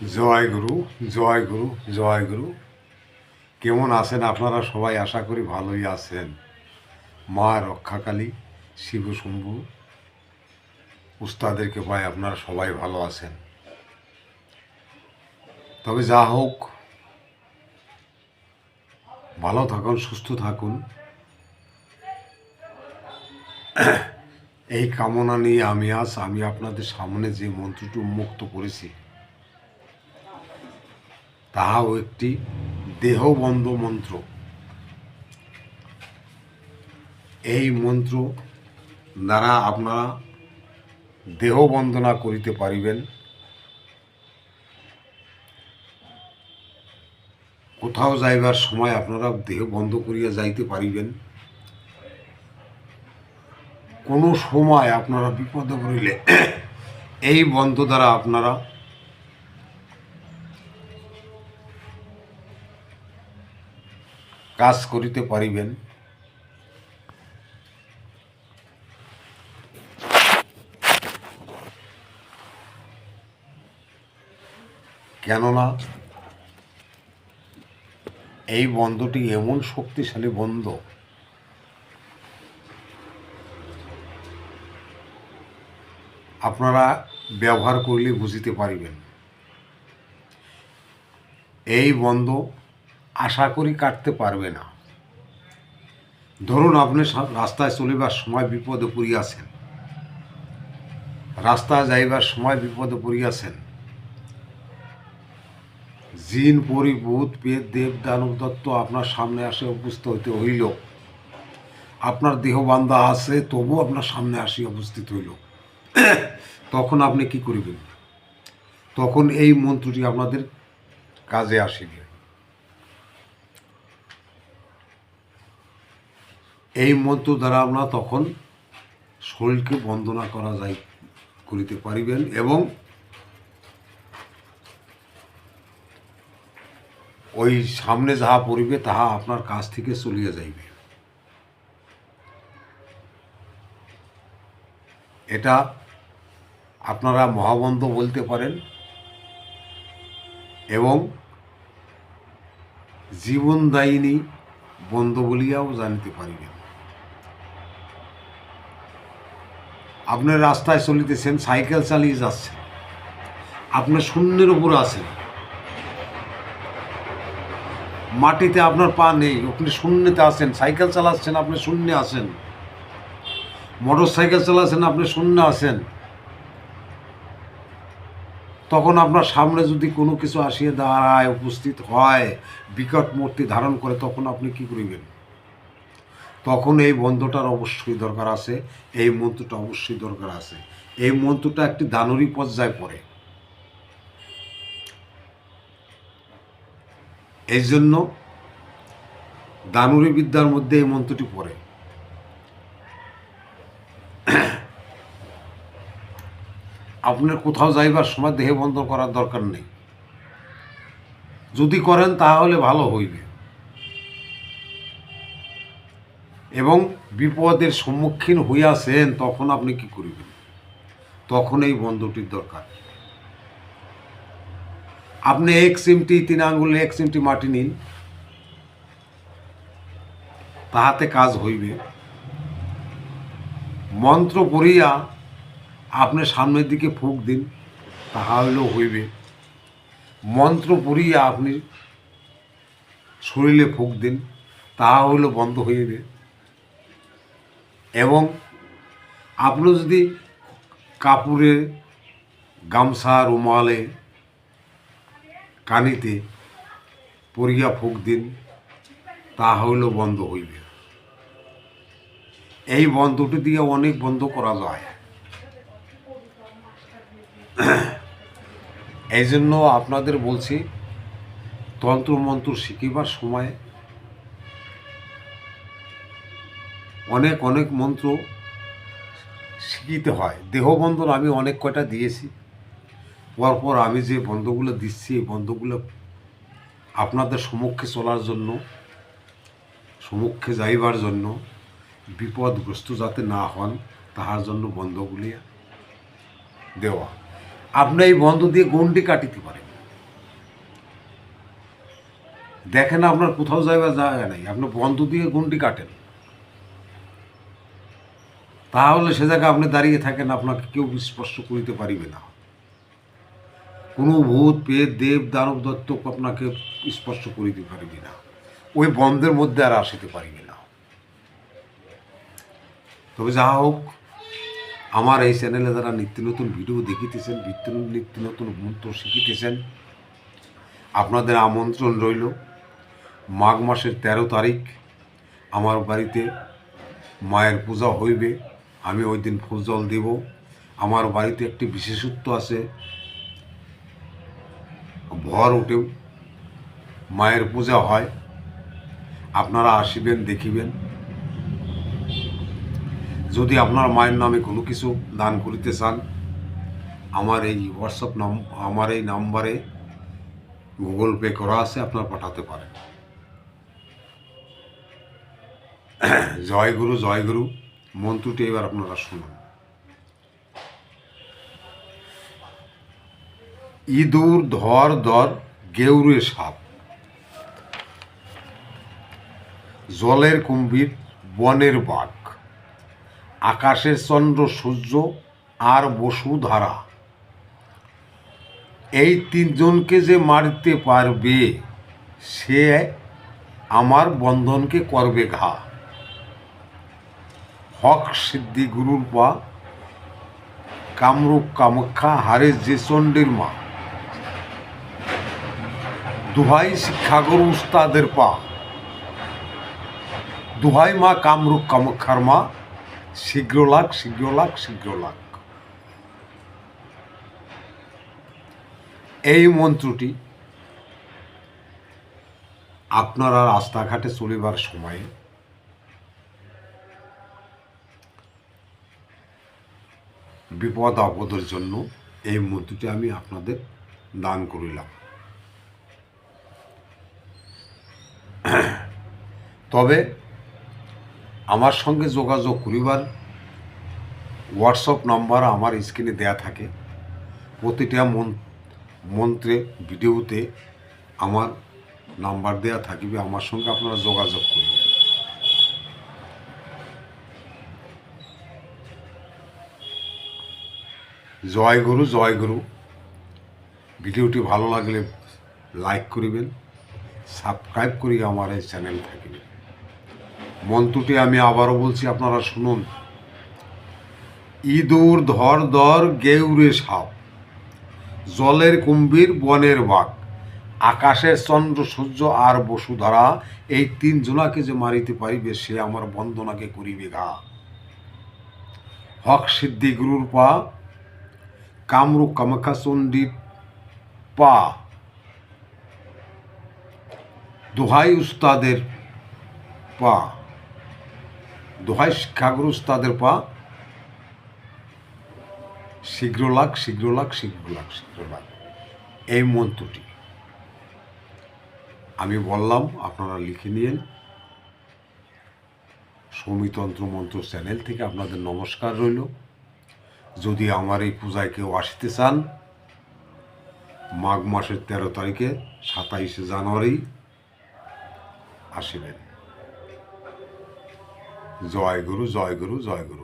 জয় গুরু জয় গুরু জয় গুরু। কেমন আছেন আপনারা সবাই? আশা করি ভালোই আছেন। মা রক্ষাকালী, শিব শম্ভু উস্তাদেরকে পায় আপনারা সবাই ভালো আছেন। তবে যা হোক, ভালো থাকুন, সুস্থ থাকুন। এই কামনা নিয়ে আমি আজ, আমি আপনাদের সামনে যে মন্ত্রটি উন্মুক্ত করেছি তাহাও একটি দেহবন্ধ মন্ত্র। এই মন্ত্র দ্বারা আপনারা দেহ বন্দনা করিতে পারিবেন। কোথাও যাইবার সময় আপনারা দেহ বন্ধ করিয়া যাইতে পারিবেন। কোনো সময় আপনারা বিপদে পড়িলে এই বন্ধ দ্বারা আপনারা কাজ করিতে পারিবেন। কেননা এই বন্ধটি এমন শক্তিশালী বন্ধ। আপনারা ব্যবহার করলে বুঝিতে পারিবেন। এই বন্ধ আশা করি কাটতে পারবে না। ধরুন আপনি রাস্তায় চলিবার সময় বিপদে পড়িয়াছেন। রাস্তায় যাইবার সময় বিপদে পড়িয়াছেন। জিন, পরি, ভূত পেট দেব, দানব, দত্ত আপনার সামনে আসে উপস্থিত হইতে হইল। আপনার দেহ বান্ধা আছে, তবু আপনার সামনে আসি উপস্থিত হইল। তখন আপনি কি করিবেন? তখন এই মন্ত্রটি আপনাদের কাজে আসিবে। এই মন্ত্র দ্বারা আমরা তখন শরীরকে বন্দনা করা যায়, করিতে পারিবেন এবং ওই সামনে যাহা পড়িবে, তাহা আপনার কাছ থেকে চলিয়া যাইবে। এটা আপনারা মহাবন্ধ বলতে পারেন এবং জীবনদায়িনী বন্ধ বলিয়াও জানিতে পারিবেন। আপনি রাস্তায় চলিতেছেন, সাইকেল চালিয়ে যাচ্ছেন। আপনি শূন্যের উপর আছেন। মাটিতে আপনার পা নেই, আপনি শূন্যতে আছেন। সাইকেল চালাচ্ছেন, আপনি শূন্যে আছেন। মোটর সাইকেল চালাচ্ছেন, আপনি শূন্য আছেন। তখন আপনার সামনে যদি কোনো কিছু আসিয়ে দাঁড়ায়, উপস্থিত হয়, বিকট মূর্তি ধারণ করে, তখন আপনি কি করিবেন? তখন এই বন্ধটার অবশ্যই দরকার আছে, এই মন্ত্রটা অবশ্যই দরকার আছে। এই মন্ত্রটা একটি দানরী পর্যায়ে পড়ে। এই জন্য দানুরী বিদ্যার মধ্যে এই মন্ত্রটি পড়ে। আপনার কোথাও যাইবার সময় দেহে বন্ধ করার দরকার নেই। যদি করেন তাহলে ভালো হইবে। এবং বিপদের সম্মুখীন হইয়াছেন, তখন আপনি কি করিবেন? তখন এই বন্ধটির দরকার। আপনি এক সিমটি তিন আঙ্গুলে এক সিমটি মাটি নিন। তাহাতে কাজ হইবে। মন্ত্র পড়িয়া আপনি সামনের দিকে ফুক দিন, তাহা হইলেও হইবে। মন্ত্র পড়িয়া আপনি শরীরে ফুক দিন, তাহা হইলেও বন্ধ হইবে। এবং আপনি যদি কাপড়ে, গামছা, রুমালে, কানিতে পরিয়া ফুক দিন, তা হইলেও বন্ধ হইবে। এই বন্ধটি দিয়ে অনেক বন্ধ করা যায়। এই জন্য আপনাদের বলছি তন্ত্র মন্ত্র শিখিবার সময় অনেক অনেক মন্ত্র শিখিতে হয়। দেহবন্ধন আমি অনেক কয়টা দিয়েছি। পরপর আমি যে বন্ধগুলো দিচ্ছি, এই বন্ধগুলো আপনাদের সম্মুখে চলার জন্য সম্মুখে যাইবার জন্য, বিপদগ্রস্ত যাতে না হন, তাহার জন্য বন্ধগুলি দেওয়া। আপনি এই বন্ধ দিয়ে গন্ডি কাটিতে পারেন। দেখেন আপনার কোথাও যাইবার জায়গা নাই। আপনি বন্ধ দিয়ে গুন্ডি কাটেন। তাহলে সে জায়গায় আপনি দাঁড়িয়ে থাকেন, আপনাকে কেউ স্পর্শ করিতে পারিবে না। কোনো ভূত পেট দেব, দানব দত্ত আপনাকে স্পর্শ করিতে পারিবে না। ওই বন্ধের মধ্যে আর আসিতে পারিবে না। তবে যা হোক, আমার এই চ্যানেলে যারা নিত্য নতুন ভিডিও দেখিতেছেন, নিত্য নিত্য নতুন মন্ত্র শিখিতেছেন, আপনাদের আমন্ত্রণ রইল। মাঘ মাসের তেরো তারিখ, আমার বাড়িতে মায়ের পূজা হইবে। আমি ওই দিন ফুল জল দেব। আমার বাড়িতে একটি বিশেষত্ব আছে। ভর উঠেও মায়ের পূজা হয়। আপনারা আসিবেন, দেখিবেন। যদি আপনার মায়ের নামে কোনো কিছু দান করিতে চান, আমার এই হোয়াটসঅ্যাপ নাম, আমার এই নাম্বারে গুগল পে করা আছে, আপনারা পাঠাতে পারেন। জয় গুরু জয় গুরু। মন্ত্রটি এবার আপনারা শুনুন। ইঁদুর, ধর ধর গেউরে সাপ। জলের কুম্ভীর, বনের বাঘ। আকাশের চন্দ্র, সূর্য আর বসুধারা এই তিনজনকে যে মারতে পারবে, সে আমার বন্ধনকে করবে ঘা। হক সিদ্ধি গুরুর পা, কামরূপ কামাখ্যা হারে যে চণ্ডীর মা। দুহাই শিক্ষাগুরু উস্তাদের পা। দুহাই মা কামরূপ কামাখ্যার মা। শীঘ্র লাখ শীঘ্র লাখ শীঘ্র লাখ এই মন্ত্রটি আপনারা রাস্তাঘাটে চলিবার সময়ে বিপদ আপদের জন্য এই মন্ত্রটি আমি আপনাদের দান করিলাম। তবে আমার সঙ্গে যোগাযোগ করিবার হোয়াটসঅ্যাপ নাম্বার আমার স্ক্রিনে দেয়া থাকে। প্রতিটা মন- মন্ত্রে, ভিডিওতে আমার নাম্বার দেয়া থাকিবে। আমার সঙ্গে আপনারা যোগাযোগ করবেন। জয় গুরু জয় গুরু। ভিডিওটি ভালো লাগলে লাইক করিবেন সাবস্ক্রাইব করি আমার এই চ্যানেল থাকিবে মন্ত্রটি আমি আবারও বলছি, আপনারা শুনুন। ইঁদুর ধর ধর গেউরে সাপ, জলের কুম্ভীর বনের বাঘ, আকাশের চন্দ্র সূর্য আর বসুধারা এই তিন জনাকে যে মারিতে পারিবে, সে আমার বন্দনাকে করিবে গা। হক সিদ্ধি গুরুর পা কামরূপ কামাখ্যা চণ্ডীর পা। দোহাই উস্তাদের পা। দোহাই শিক্ষাগুরু উস্তাদের পা। শীঘ্র লাগ শীঘ্র লাগ শীঘ্র লাগ শীঘ্র লাগ এই মন্ত্রটি। আমি বললাম, আপনারা লিখে নিয়েন সৌমিতন্ত্র মন্ত্র চ্যানেল থেকে আপনাদের নমস্কার রইল। যদি আমার এই পূজায় কেউ আসতে চান, মাঘ মাসের তেরো তারিখে সাতাইশে জানুয়ারি আসিবেন। জয় গুরু জয় গুরু জয় গুরু।